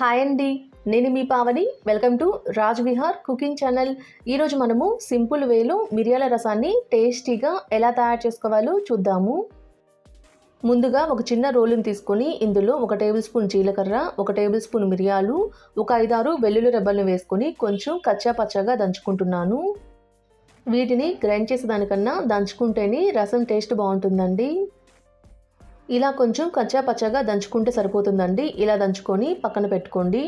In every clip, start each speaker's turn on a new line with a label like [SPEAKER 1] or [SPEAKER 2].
[SPEAKER 1] Hi అండి. నేను మీ Pavani. Welcome to Raj Vihar cooking channel. ఈరోజు మనము సింపుల్ వేలో మిరియాల రసాన్ని టేస్టీగా ఎలా తయారు చేసుకోవాలో చూద్దాము. ముందుగా ఒక చిన్న రోలుని తీసుకొని ఇందులో ఒక టేబుల్ స్పూన్ జీలకర్ర ఒక టేబుల్ స్పూన్ మిరియాలు ఒక ఐదారు వెల్లుల్లి రెబ్బలను వేసుకొని కొంచెం కచ్చా పచ్చగా దంచుకుంటున్నాను. వీటిని గ్రైండ్ చేసేదానికన్నా దంచుకుంటేనే రసం టేస్ట్ బాగుంటుందండి. ఇలా కొంచెం కచ్చా పచ్చగా దంచుకుంటే సరిపోతుందండి. ఇలా దంచుకొని పక్కన పెట్టుకోండి.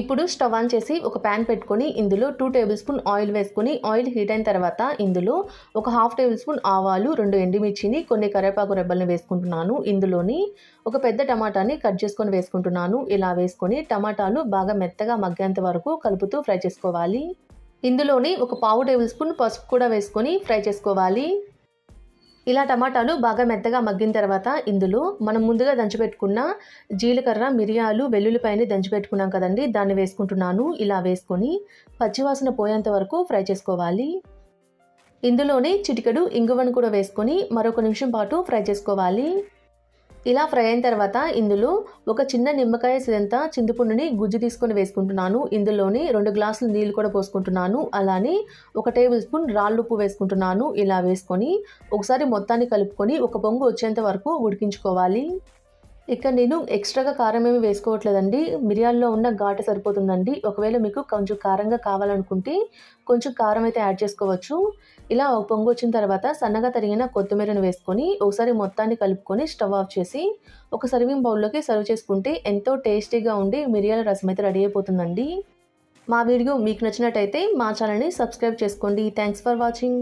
[SPEAKER 1] ఇప్పుడు స్టవ్ ఆన్ చేసి ఒక ప్యాన్ పెట్టుకొని ఇందులో టూ టేబుల్ స్పూన్ ఆయిల్ వేసుకొని ఆయిల్ హీట్ అయిన తర్వాత ఇందులో ఒక హాఫ్ టేబుల్ స్పూన్ ఆవాలు రెండు ఎండుమిర్చిని కొన్ని కరివేపాకు రెబ్బల్ని వేసుకుంటున్నాను. ఇందులోని ఒక పెద్ద టమాటాని కట్ చేసుకొని వేసుకుంటున్నాను. ఇలా వేసుకొని టమాటాలు బాగా మెత్తగా మగ్గేంత వరకు కలుపుతూ ఫ్రై చేసుకోవాలి. ఇందులోని ఒక పావు టేబుల్ స్పూన్ పసుపు కూడా వేసుకొని ఫ్రై చేసుకోవాలి. ఇలా టమాటాలు బాగా మెత్తగా మగ్గిన తర్వాత ఇందులో మనం ముందుగా దంచిపెట్టుకున్న జీలకర్ర మిరియాలు వెల్లుల్లిపాయని దంచిపెట్టుకున్నాం కదండి. దాన్ని వేసుకుంటున్నాను. ఇలా వేసుకొని పచ్చివాసన పోయేంత వరకు ఫ్రై చేసుకోవాలి. ఇందులోనే చిటికెడు ఇంగువను కూడా వేసుకొని మరొక నిమిషం పాటు ఫ్రై చేసుకోవాలి. ఇలా ఫ్రై అయిన తర్వాత ఇందులో ఒక చిన్న నిమ్మకాయ సిదంత చింతపండుని గుజ్జు తీసుకొని వేసుకుంటున్నాను. ఇందులోని రెండు గ్లాసులు నీళ్ళు కూడా పోసుకుంటున్నాను. అలానే ఒక టేబుల్ స్పూన్ రాళ్ళుప్పు వేసుకుంటున్నాను. ఇలా వేసుకొని ఒకసారి మొత్తాన్ని కలుపుకొని ఒక పొంగు వచ్చేంత వరకు ఉడికించుకోవాలి. ఇక్కడ నేను ఎక్స్ట్రాగా కారం ఏమి వేసుకోవట్లేదండి. మిరియాల్లో ఉన్న ఘాటు సరిపోతుందండి. ఒకవేళ మీకు కొంచెం కారంగా కావాలనుకుంటే కొంచెం కారం అయితే యాడ్ చేసుకోవచ్చు. ఇలా ఒక పొంగు వచ్చిన తర్వాత సన్నగా తరిగిన కొత్తిమీరను వేసుకొని ఒకసారి మొత్తాన్ని కలుపుకొని స్టవ్ ఆఫ్ చేసి ఒక సర్వింగ్ బౌల్లోకి సర్వ్ చేసుకుంటే ఎంతో టేస్టీగా ఉండి మిరియాల రసం అయితే రెడీ అయిపోతుందండి. మా వీడియో మీకు నచ్చినట్టయితే మా ఛానల్ని సబ్స్క్రైబ్ చేసుకోండి. Thanks for watching